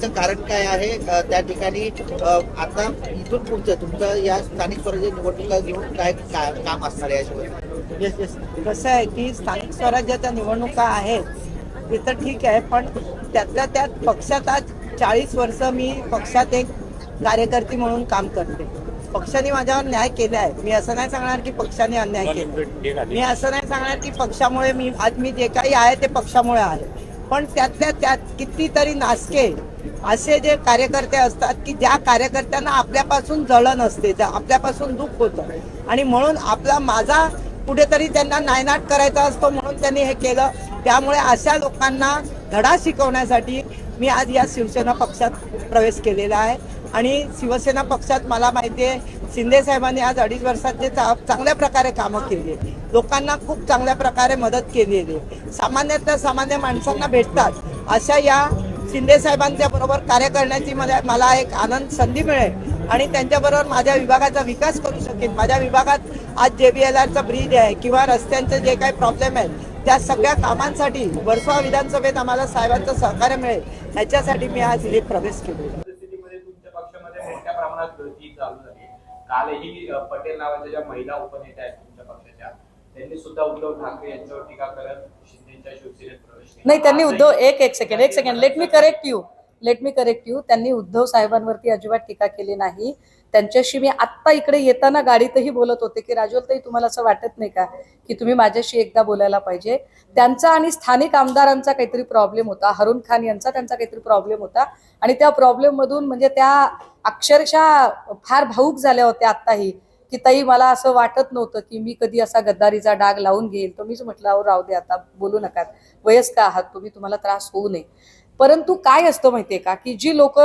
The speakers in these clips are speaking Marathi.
मागचं कारण काय आहे? त्या ठिकाणी आता इथून पुढचं तुमचं या स्थानिक स्वराज्य निवडणुका घेऊन काय काम असणार आहे याच्यावर? येस येस कसं आहे की स्थानिक स्वराज्याच्या निवडणुका आहेत ते तर ठीक आहे पण त्यातल्या त्यात पक्षात आज चाळीस वर्ष मी पक्षात एक कार्यकर्ती म्हणून काम करते. पक्षाने माझ्यावर न्याय केला आहे. मी असं नाही सांगणार की पक्षाने अन्याय केला. मी असं नाही सांगणार की पक्षामुळे मी आज मी जे काही आहे ते पक्षामुळे आहे. पण त्यातल्या त्यात कितीतरी नासके असे जे कार्यकर्ते असतात की ज्या कार्यकर्त्यांना आपल्यापासून जळण असते त्या आपल्यापासून दुःख होतं. आणि म्हणून आपला माझा कुठेतरी त्यांना नायनाट करायचा असतो म्हणून त्यांनी हे केलं. त्यामुळे अशा लोकांना धडा शिकवण्यासाठी मी आज या शिवसेना पक्षात प्रवेश केलेला आहे. आणि शिवसेना पक्षात मला माहिती आहे शिंदे साहेबांनी आज अडीच वर्षात जे चा- चांगल्या प्रकारे कामं केली आहेत. लोकांना खूप चांगल्या प्रकारे मदत केलेली आहे. सामान्यातल्या सामान्य माणसांना भेटतात. अशा या शिंदे साहेबांच्या बरोबर कार्य करण्याची मला मला एक आनंद संधी मिळेल आणि त्यांच्याबरोबर माझ्या विभागाचा विकास करू शकेन. माझ्या विभागात आज जे बी एल आरचा ब्रिज आहे किंवा रस्त्यांचे जे काही प्रॉब्लेम आहेत त्या सगळ्या कामांसाठी वर्सोवा विधानसभेत आम्हाला साहेबांचं सहकार्य मिळेल. ह्याच्यासाठी मी आज इथे प्रवेश केलेला आहे. परिस्थितीमध्ये तुमच्या पक्षामध्ये मोठ्या प्रमाणात गळती चालू झाली कालही पटेल नावाच्या ज्या महिला उपनेत्या आहेत तुमच्या पक्षाच्या त्यांनी सुद्धा उद्धव ठाकरे यांच्यावर टीका करत शिंदेच्या शिवसेनेत प्रवेश केला. नाही त्यांनी उद्धव एक एक सेकंड एक second let me correct you let me correct you त्यांनी उद्धव साहेबांवरती अजिबात टीका केली नाही. त्यांच्याशी मी आत्ता इकडे येताना गाडीतही बोलत होते की राजवलताई तुम्हाला असं वाटत नाही का की तुम्ही माझ्याशी एकदा बोलायला पाहिजे? त्यांचा आणि स्थानिक आमदारांचा काहीतरी प्रॉब्लेम होता. हरुण खान यांचा त्यांचा काहीतरी प्रॉब्लेम होता. आणि त्या प्रॉब्लेम मधून म्हणजे त्या अक्षरशः फार भाऊक झाल्या होत्या आत्ताही की ताई मला असं वाटत नव्हतं की मी कधी असा गद्दारीचा डाग लावून घेईल. तर मीच म्हटलं अहो राहू दे आता बोलू नका. वयस्क आहात तुम्ही तुम्हाला त्रास होऊ नये. परंतु काय असतं माहितीये का की जी लोक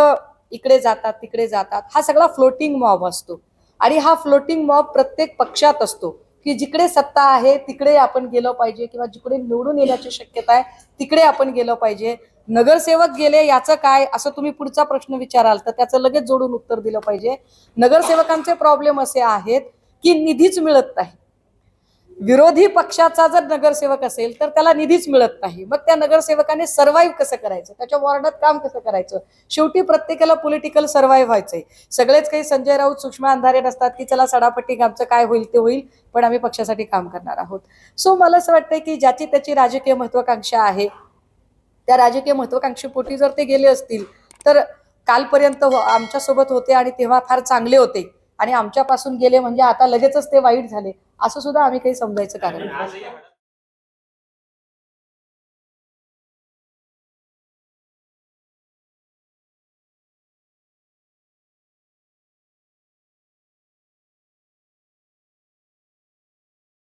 इकडे जातात तिकडे जातात हा सगळा फ्लोटिंग मॉब असतो. आणि हा फ्लोटिंग मॉब प्रत्येक पक्षात असतो. की जिकडे सत्ता आहे तिकडे आपण गेलो पाहिजे किंवा जिकडे निवडून येण्याची शक्यता आहे तिकडे आपण गेलो पाहिजे. नगरसेवक गेले याचं काय? असं तुम्ही पुढचा प्रश्न विचाराल तर त्याचं लगेच जोडून उत्तर दिलं पाहिजे. नगरसेवकांचे प्रॉब्लेम असे आहेत की निधीच मिळत नाही. विरोधी पक्षाचा जर नगरसेवक असेल तर त्याला निधीच मिळत नाही. मग त्या नगरसेवकाने सर्व्हाइव्ह कसं करायचं? त्याच्या वॉर्डात काम कसं करायचं? शेवटी प्रत्येकाला पॉलिटिकल सर्व्हाइव्ह व्हायचंय. सगळेच काही संजय राऊत सूक्ष्म अंधारे नसतात की चला सडापट्टी आमचं काय होईल ते होईल पण आम्ही पक्षासाठी काम करणार आहोत. सो मला असं वाटतंय की ज्याची त्याची राजकीय महत्वाकांक्षा आहे त्या राजकीय महत्वाकांक्षेपोटी जर ते गेले असतील तर कालपर्यंत हो- आमच्यासोबत होते आणि तेव्हा फार चांगले होते. आणि आमच्यापासून गेले म्हणजे आता लगेचच ते वाईट झाले. असं सुद्धा आम्ही काही समजायचं कारण